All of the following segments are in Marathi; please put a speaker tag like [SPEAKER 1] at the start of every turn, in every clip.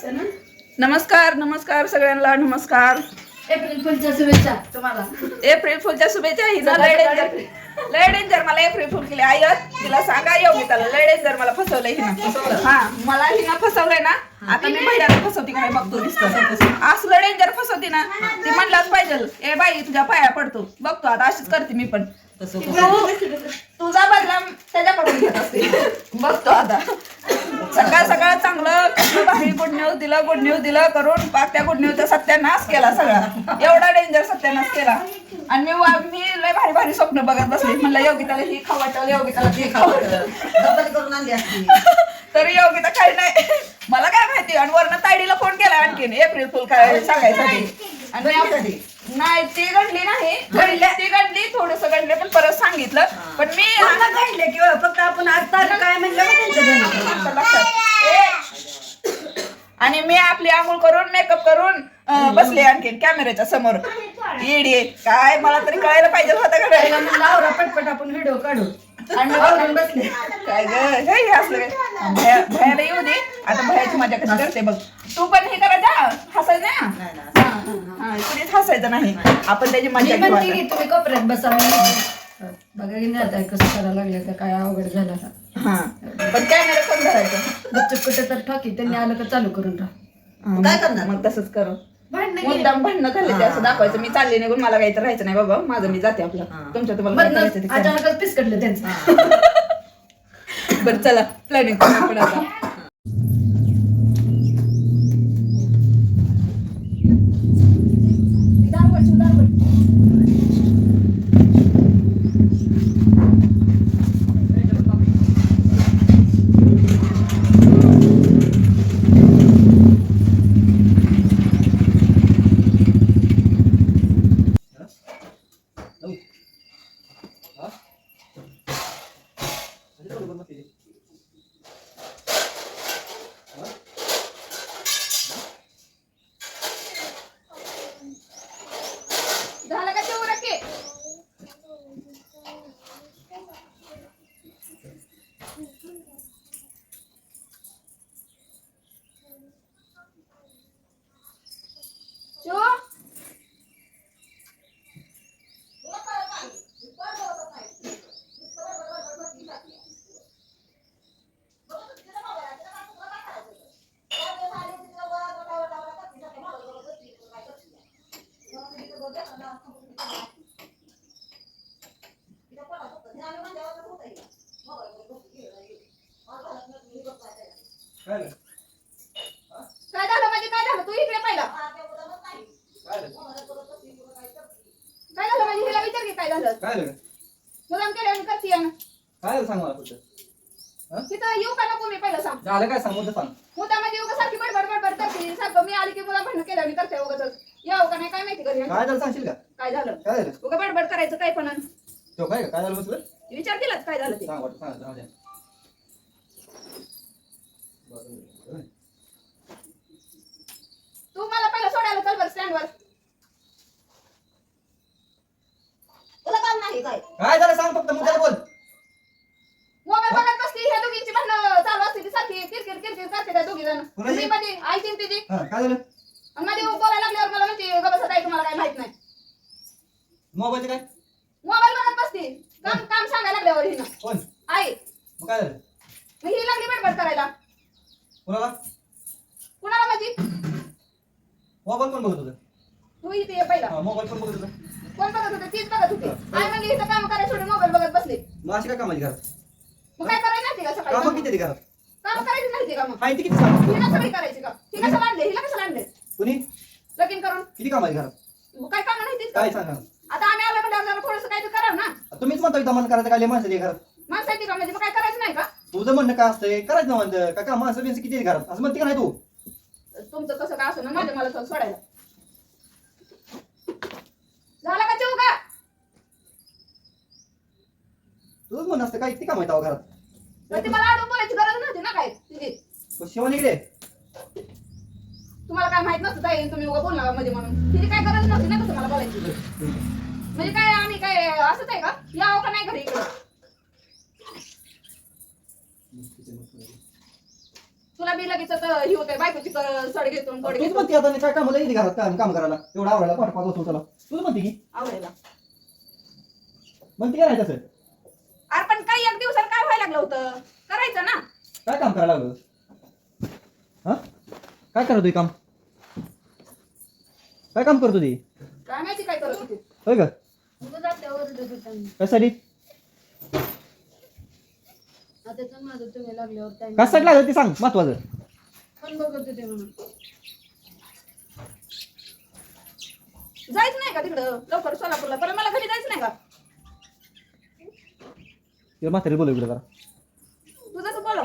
[SPEAKER 1] जायचं ना?
[SPEAKER 2] नमस्कार नमस्कार सगळ्यांना नमस्कार.
[SPEAKER 1] एप्रिल फुलच्या शुभेच्छा तुम्हाला.
[SPEAKER 2] एप्रिल फुलच्या शुभेच्छा ही लय डेंजर लय डेंजर मला एप्रिल फुल केली. आई तिला सांगा योगिताला लय डेंजर मला फसवलंय हिना. हा मला हिना फसवलंय ना आता मी भैयाला फसवती काय बघतो दिसतं असलं डेंजर फसवती ना ती म्हणलाच पाहिजे ए बाई तुझ्या पाया पडतो. बघतो आता अशीच करते मी पण. तू तुझा बदला त्याच्याकडून घेत असते. बघतो आता सकाळ सकाळ चांगलं कसलं भारी गुड न्यूज दिलं गुड न्यूज दिलं करून पाक त्या गुड न्यूजचा सत्यानाश केला सगळा. एवढा डेंजर सत्यानाश केला. आणि मी मी लय भारी भारी स्वप्न बघत बसले. म्हणलं योगिताला ही खाऊ वाटलं योगिताला ते खाऊ वाटलं.
[SPEAKER 3] चपाती करून आणली असती.
[SPEAKER 2] तर योगिता काही नाही. मला काय माहिती आणि वरनं ताईडीला फोन केला आणखीन एप्रिल फुल काय सांगायसाठी. आणि नाही ती गणली नाही. गणली ती गणली थोडस गणले पण परत सांगितलं. पण मी
[SPEAKER 3] काढले किंवा फक्त आपण आज तारीख काय म्हणलं?
[SPEAKER 2] लक्षात, लक्षात. ए! आणि मी आपली आंघोळ करून मेकअप करून अं, बसले आणखीन कॅमेऱ्याच्या समोर. येडी काय? मला तरी कळायला पाहिजे होतं का नाही?
[SPEAKER 1] म्हणलं आवरा पटपट आपण व्हिडिओ काढू.
[SPEAKER 2] आणि बसले. काय ग? हे हे असलं काय? भया- भयाला येऊ दे. आता भयाची मजा कशी करते बघ. तू पण हे करायचं हसायचं ना?
[SPEAKER 3] नाही ना.
[SPEAKER 2] हा, कुणीच हसायचं नाही. आपण त्याची मजा
[SPEAKER 1] मी
[SPEAKER 2] घेऊ
[SPEAKER 1] म्हणते
[SPEAKER 2] आता.
[SPEAKER 1] की तुम्ही कोपऱ्यात बसा. मी बघा की नाही आता कसं करायला लागलं का काय अवघड झालं. आता.
[SPEAKER 2] हा. पण कॅमेरा कोण धरायचं
[SPEAKER 1] गपचूप कुठे तर ठाकी त्यांनी आलं का चालू करून राहा
[SPEAKER 3] काय करणार?
[SPEAKER 2] मग तसंच करू.
[SPEAKER 1] भांडणं
[SPEAKER 2] मुद्दाम भांडणं झाले ते असं दाखवायचं. मी चालले निघून मला काही तर राहायचं नाही बाबा. माझं मी जाते आपलं.
[SPEAKER 3] हा.
[SPEAKER 2] तुमच्या तुम्हाला काय करायचं ते
[SPEAKER 1] मधनंच
[SPEAKER 2] करा.
[SPEAKER 1] अचानकच पिसकडलं त्यांचं
[SPEAKER 2] बरं चला. प्लॅनिंग आपण आता झालं का तेवढं की शिव? काय झालं? म्हणजे काय झालं? तू इकडे पहिला. काय झालं म्हणजे हिला विचार की काय झालं?
[SPEAKER 4] काय झालं?
[SPEAKER 2] मुलाम केल्याने करते
[SPEAKER 4] काय झालं सांग मला
[SPEAKER 2] तिथं येऊ का नको मी पहिलं सांग.
[SPEAKER 4] झालं काय सांग मुद्दा सांग.
[SPEAKER 2] मुद्दा म्हणजे उगा सारखी बडबड बडबड करते. सारखं मी आली की मुला भांडण केल्याने करते उगाच. यावं का नाही काय माहिती घरी
[SPEAKER 4] काय झालं सांगशील का?
[SPEAKER 2] काय झालं?
[SPEAKER 4] काय झालं?
[SPEAKER 2] उगा बडबड करायचं काय पण
[SPEAKER 4] तो काय काय झालं
[SPEAKER 2] विचार दिलाच काय झालं ते?
[SPEAKER 4] सांग वाटतं सांग जाऊ द्या.
[SPEAKER 2] तू मला पहिलं सोडायला चल बरं स्टँडवर
[SPEAKER 3] तुला काम नाही काय?
[SPEAKER 4] काय झालं सांग फक्त मुद्दा बोल.
[SPEAKER 2] मोबाईल बघत बसती ह्या दोघींची भांडणं चालू असते ती सारखी किरकिर किरकिर करते त्या दोघी जण.
[SPEAKER 4] कुणाची?
[SPEAKER 2] मी मध्ये तिची.
[SPEAKER 4] हा काय झालं?
[SPEAKER 2] आणि मध्ये बोलायला लागल्यावर मला म्हणते गबसा ताई तुम्हाला काय माहीत नाही.
[SPEAKER 4] मोबाईलचं काय?
[SPEAKER 2] मोबाईल बघत बसती. काम काम सांगायला लागल्यावर हिनं.
[SPEAKER 4] कोण?
[SPEAKER 2] आई.
[SPEAKER 4] मग काय झालं?
[SPEAKER 2] मग ही लागली बडबड करायला.
[SPEAKER 4] कुणाला?
[SPEAKER 2] कुणाला माझी
[SPEAKER 4] मोबाईल कोण बघत होतं.
[SPEAKER 2] तू इथे ये पहिला.
[SPEAKER 4] हा मोबाईल कोण बघत होतं.
[SPEAKER 2] कोण बघत होते? तीच बघत होती. आई म्हणजे इथं काम करायला सोडून मोबाईल बघत बसले.
[SPEAKER 4] मग अशी काय कामाची घरात
[SPEAKER 2] मग काय करायला नाही का
[SPEAKER 4] कामं
[SPEAKER 2] सकाळी
[SPEAKER 4] किती आहेत घरात?
[SPEAKER 2] काम करायची नाही का मग?
[SPEAKER 4] माहिती किती सांग
[SPEAKER 2] हिला सगळी करायची का? हिला कसं आणले? हिला कसं आणले?
[SPEAKER 4] कुणी?
[SPEAKER 2] लगीन करून.
[SPEAKER 4] किती कामाची घरात
[SPEAKER 2] मग काय काम नाही तीच?
[SPEAKER 4] काय सांगा
[SPEAKER 2] आता आम्ही आलो म्हणल्यावर जरा थोडंसं काय करावं ना.
[SPEAKER 4] तुम्हीच म्हणता इथं मन करायचं काय लय माणसं आहे घरात
[SPEAKER 2] माणसाची का म्हणजे मग काय करायचं नाही का?
[SPEAKER 4] तुझं म्हणणं काय असतंय? करायचं ना म्हणतं का का माणसं बिनसं किती आहेत घरात? असं म्हणते का नाही तू?
[SPEAKER 2] तुमचं कसं काय असं ना माझ्या मला चल सोडायला? झाला का चिव का?
[SPEAKER 4] तुझंच म्हणणं असतं काय? किती काम आहे घरात?
[SPEAKER 2] मग ती मला आडून बोलायची गरज नव्हती ना काय तिची
[SPEAKER 4] मग शिवानी इकडे.
[SPEAKER 2] तुम्हाला काय माहीत नसतं ताई तुम्ही उगा बोलला मध्ये म्हणून. तिची काय गरज नव्हती ना तुम्हाला बोलायची. म्हणजे काय आम्ही काय असंच आहे का? यावं का नाही घरी इकडं? तुला मी लगेच आता ही होते बायकोची क- सड घेतो आणि कोड
[SPEAKER 4] तूच
[SPEAKER 2] घेतो.
[SPEAKER 4] म्हणते आता काय कामाला येते घरात काम काम करायला. एवढा आवडायला पाठ पाच होतो त्याला तूच म्हणते की?
[SPEAKER 2] आवडायला
[SPEAKER 4] म्हणते काय नाही तसं
[SPEAKER 2] अरे पण काही एक दिवसात काय व्हायला लागलं होतं? करायचं ना.
[SPEAKER 4] काय काम करायला लागलं? हा? काय करत होती काम? काय काम करत होती?
[SPEAKER 2] काय माहिती काय करत होती.
[SPEAKER 4] होय का?
[SPEAKER 1] आपल्यावर ओरडत होता. मी.
[SPEAKER 4] कशासाठी?
[SPEAKER 1] आता तर माझं तुम्ही लागल्यावर
[SPEAKER 4] कशासाठी लागलं ते सांग महत्वाचं.
[SPEAKER 1] पण बघत होते म्हणून.
[SPEAKER 2] जायचं नाही का तिकडं? लवकर सोलापूरला. पण मला घरी जायचं नाही का?
[SPEAKER 4] तिला म्हातारी बोलव इकडे जरा.
[SPEAKER 2] तू जसं बोलव.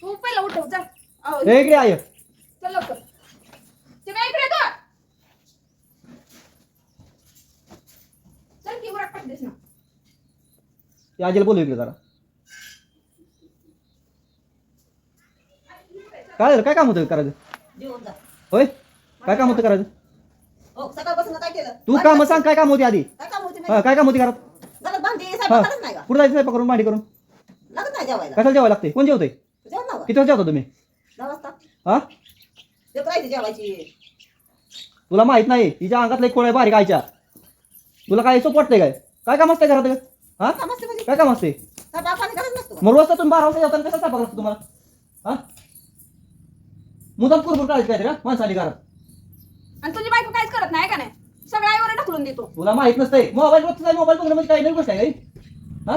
[SPEAKER 2] तू पहिला उठव जा. अहो,
[SPEAKER 4] ए इकडे आय.
[SPEAKER 2] चल लवकर. ते काय इकडे येतो चल की उरक पडतेस ना
[SPEAKER 4] ते आजीला बोलव इकडे जरा. काय झालं? काय काम होतं करायचं?
[SPEAKER 3] जेवून जा
[SPEAKER 4] होय? काय काम होतं करायचं?
[SPEAKER 3] हो सकाळपासून काय केलं.
[SPEAKER 4] तू काम सांग काय काम होती आधी?
[SPEAKER 3] काय काम होते
[SPEAKER 4] हा, काय काम होती घरात?
[SPEAKER 3] जरा भांडी
[SPEAKER 4] हा.
[SPEAKER 3] स्वयंपाक करत नाही का?
[SPEAKER 4] कुठं जायचं स्वयंपाक करून भांडी करून?
[SPEAKER 3] लागत नाही जेवायला.
[SPEAKER 4] कशाला जेवायला लागते कोण जेवतंय?
[SPEAKER 3] जेवण ना
[SPEAKER 4] किती वाजता जेवता तुम्ही? हा?
[SPEAKER 3] ते करायची जेवायची.
[SPEAKER 4] तुला माहीत नाही तिच्या अंगातले खोळ आहे बारीक आयच्या तुला काय सोप वाटतंय काय? काय काम असतंय घरात? हा?
[SPEAKER 3] काम असते म्हणजे?
[SPEAKER 4] काय काम असते
[SPEAKER 3] पाणी करत नसतो
[SPEAKER 4] मग रोज तुम्ही बारा वाजता जेवताना कसं स्वयंपाक तुम्हाला? हा? मुदाम कुरबुर काढायची काय रे माणसाली घरात.
[SPEAKER 2] आणि तुझी बायको काहीच करत नाही का नाही? सगळं आईवर ढकलून देतो.
[SPEAKER 4] तुला माहीत नसतंय. मोबाईल रोजचा मोबाईल बघणं म्हणजे काही नाही गोष्ट आहे काही हा?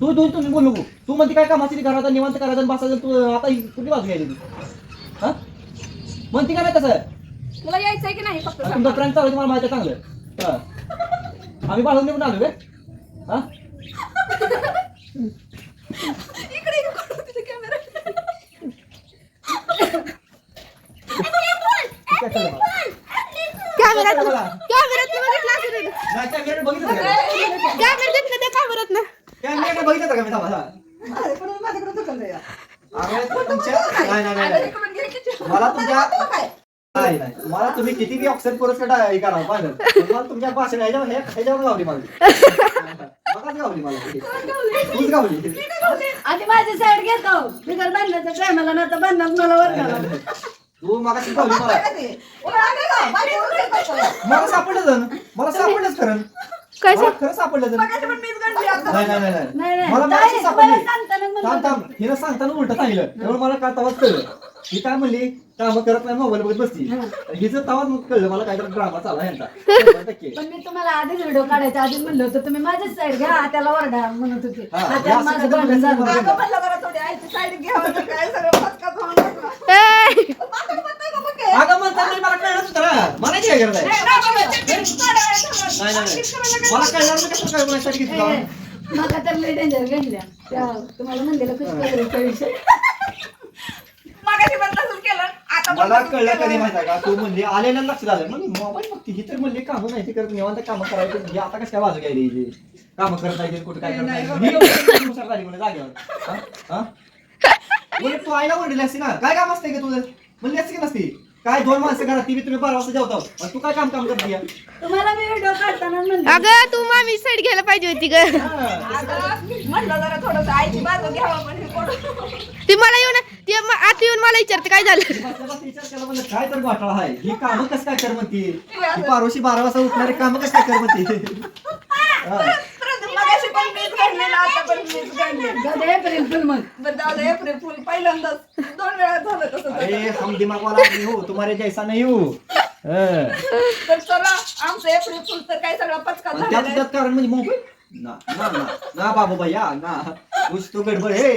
[SPEAKER 4] तू तू तुम्ही बोलू नको. तू म्हणते काय काम असते घरात निवांत करायचं आणि बसायचं तू आता ही कुठली बाजू घ्यायची तू? हा? म्हणते का नाही तसं?
[SPEAKER 2] तुला यायचंय की नाही फक्त?
[SPEAKER 4] तुमचं? फ्रेंड चालू आहे, तुम्हाला माहिती आहे चांगलं. हा. आम्ही बाळून निघून आलो बे हा?
[SPEAKER 2] इकडे तिथे कॅमेरा
[SPEAKER 4] मला?
[SPEAKER 5] बघितलं असेल त्या ना
[SPEAKER 4] बघितलं का मी थांबा,
[SPEAKER 3] दुकान
[SPEAKER 4] अरे, तुमच्या नाही नाही, मला तुमच्या नाही नाही मला तुम्ही किती बी ऑक्सिजन पुरस्कार हे करा पाहिलं तुमच्या भाषण ह्याच्यावर ह्या- ह्याच्यावर गावली मला मलाच मला तूच
[SPEAKER 1] आधी माझी साईड घेतो बिगर बांधण्याचं काय मला ना तर बांधणार मला वर
[SPEAKER 4] तू मला? मला सापडलं जण. मला सापडलंच खरं.
[SPEAKER 5] काय
[SPEAKER 4] मला खरं सापडलं जण
[SPEAKER 2] बघायचं पण मीच गंडली आता.
[SPEAKER 4] नाही नाही नाही
[SPEAKER 1] नाही.
[SPEAKER 4] नाही
[SPEAKER 1] नाही.
[SPEAKER 4] मला
[SPEAKER 1] ताई,
[SPEAKER 4] मगाशी
[SPEAKER 1] तुम्हाला
[SPEAKER 4] सापडली.
[SPEAKER 1] सांगताना म्हणलं
[SPEAKER 4] थांब. थांब हिनं सांगताना उलट सांगितलं. त्यामुळे मला काय तवाच कळलं. ही काय म्हणली? काम करत नाही मोबाईल बघत बसती हिचं तवाच मग कळलं. मला काहीतरी ड्रामा चालला यांचा. शंभर टक्के.
[SPEAKER 1] पण मी तुम्हाला आधीच व्हिडिओ काढायचा आधीच म्हणलं होतं तुम्ही माझीच साईड घ्या त्याला वरडा म्हणत होते.
[SPEAKER 4] हा,
[SPEAKER 1] माझं भांडण झालं.
[SPEAKER 2] अगं म्हणलं थोडी आईची साईड घ्यावं तर काय सगळं होऊन.
[SPEAKER 5] ए?
[SPEAKER 4] अगं मला कळलंच होतं ना मला काय गरज आहे.
[SPEAKER 2] नाही, नाही,
[SPEAKER 4] कळलं मी कसं घेतलं
[SPEAKER 1] तर लय डेंजर घेतल्या त्या तुम्हाला म्हणलेलं विषय.
[SPEAKER 2] मागाशी पण तसंच केलं. आता पण
[SPEAKER 4] मला
[SPEAKER 2] तसंच
[SPEAKER 4] कळलं
[SPEAKER 2] केलं.
[SPEAKER 4] कधी माहिती आहे का? तू म्हणली आलेलं लक्षात आलं मग मोबाईल बघती ही तर म्हणली कामं नाही ती करत निवांत कामं करायची. ही आता कशा काय बाजू घ्यायला हिची? कामं करत नाही कुठे काय करत नाही. ही एवढी हुशार झाली म्हणे जागेवर. हा? हा? बोले तू आईला म्हणली असती ना. काय काम असते का तुझं? म्हणली असते की नसती? काय दोन माणसं घरात ती बी तुम्ही बारा वाजता जेवता आणि तू काय काम काम करते?
[SPEAKER 1] तुम्हाला मी व्हिडिओ काढताना म्हणलं.
[SPEAKER 5] अगं तू मामी साईड घ्यायला पाहिजे होती ग.
[SPEAKER 4] हा.
[SPEAKER 2] अगं, म्हणलं जरा थोडस आईची बाजू घ्यावं पण हे कोण?
[SPEAKER 5] ती मला येऊन ती म- आता येऊन मला विचारते काय झालं?
[SPEAKER 4] बसल्या बसल्या विचार केला म्हणलं काय तर घोटाळा आहे? ही कामं कसं काय कर म्हणती ही पारोशी बारा वाजता उठणारी कामं कसं काय कर म्हणती हा.
[SPEAKER 2] परत मगाशी पण मीच घडलेलं आता पण मीच घडलेलं
[SPEAKER 1] जाऊ दे, एप्रिल फुल मग.
[SPEAKER 2] बरं जाऊ दे एप्रिल फुल. पहिल्यांदाच. दोन वेळा झालं तसं
[SPEAKER 4] अरे हम दिमाग वाला आदमी हो तुम्हारे जैसा नहीं हो. हं.
[SPEAKER 2] तर चला आमचं एप्रिल फुल तर काय सगळा पचका
[SPEAKER 4] आणि. त्यात कारण म्हणजे मोबाईल ना ना ना ना बाबू भैया ना. कुछ तो गडबड है.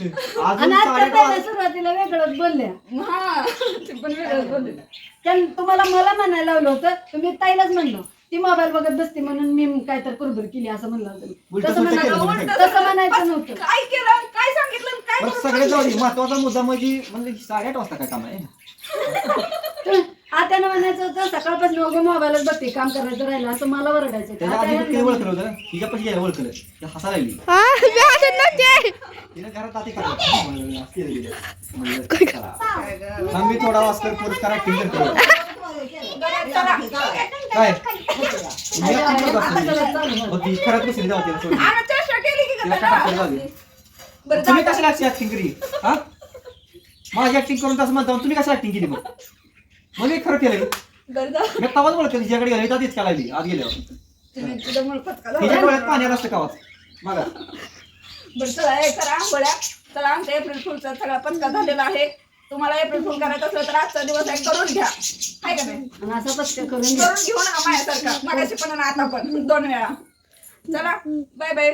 [SPEAKER 4] अजून
[SPEAKER 1] आणि आता
[SPEAKER 4] साडे
[SPEAKER 1] पहिल्या सुरुवातीला वेगळंच बोलल्या.
[SPEAKER 2] हा ते पण वेगळंच
[SPEAKER 1] तुम्हाला मला म्हणायला लावलं होतं तुम्ही ताईलाच म्हणलो. ती मोबाईल बघत बसते म्हणून मी काय तर कुरबुर केली असं म्हणलं होतं मी.
[SPEAKER 4] उलटं
[SPEAKER 1] तसं
[SPEAKER 4] सुलटं केलं
[SPEAKER 1] म्हणायचं. तसं म्हणायचं नव्हतं.
[SPEAKER 2] काय केलं? काय सांगितलं? आणि काय.
[SPEAKER 4] महत्त्वाचा मुद्दा म्हणजे म्हणजे साडेआठ वाजता काय काम आहे?
[SPEAKER 1] आत्यानं म्हणायचं होतं सकाळपासून उगा मोबाईलच बघते काम करायचं राहिलं असं मला ओरडायचं होतं.
[SPEAKER 4] त्याच्या आधी
[SPEAKER 1] आत्या
[SPEAKER 4] किती
[SPEAKER 1] म्हणलं,
[SPEAKER 4] ओळखलं होतं? तिच्या पैसे गेलं ओळखलं. ते हसायला लागली.
[SPEAKER 5] हा मी हसत नव्हते.
[SPEAKER 4] तिने घरात आधी मी थोडा वाजकर पुरस्कार ऍक्टिंग करतो काय मी करत असतो. मग ती खरंच बसली जाऊ तिला सोडून.
[SPEAKER 2] आणि चर्चा केली की
[SPEAKER 4] तिला
[SPEAKER 2] का
[SPEAKER 4] काय
[SPEAKER 2] त्याला?
[SPEAKER 4] जाऊ दे.
[SPEAKER 2] बरं
[SPEAKER 4] तुम्ही
[SPEAKER 2] जा.
[SPEAKER 4] कशाला ऍक्टिंग केली हा माझी ऍक्टिंग करून तसं म्हणता तुम्ही कशा ऍक्टिंग केली मग मग मी खरं केलं
[SPEAKER 2] बरं जा.
[SPEAKER 4] मी तवाच बोलतो तिच्याकडे गेलो इथं तीच लागली आज गेल्यावर
[SPEAKER 2] तुम्ही तुझं मुलपत का
[SPEAKER 4] तिच्या डोळ्यात पाण्यात असतं कावाच बघा
[SPEAKER 2] बरं चला हे करा आंघोळ्या चला आमचा एप्रिल फुलचा सगळा पत्का झालेला आहे तुम्हाला एप्रिल फुल करायचं असलं तर आजचा दिवस आहे करून घ्या. हाय का नाही?
[SPEAKER 1] आणि असं पत्ते करून घ्या.
[SPEAKER 2] करून घेऊ नका माझ्यासारखा मगाशी पण आणि आता पण दोन वेळा. चला बाय बाय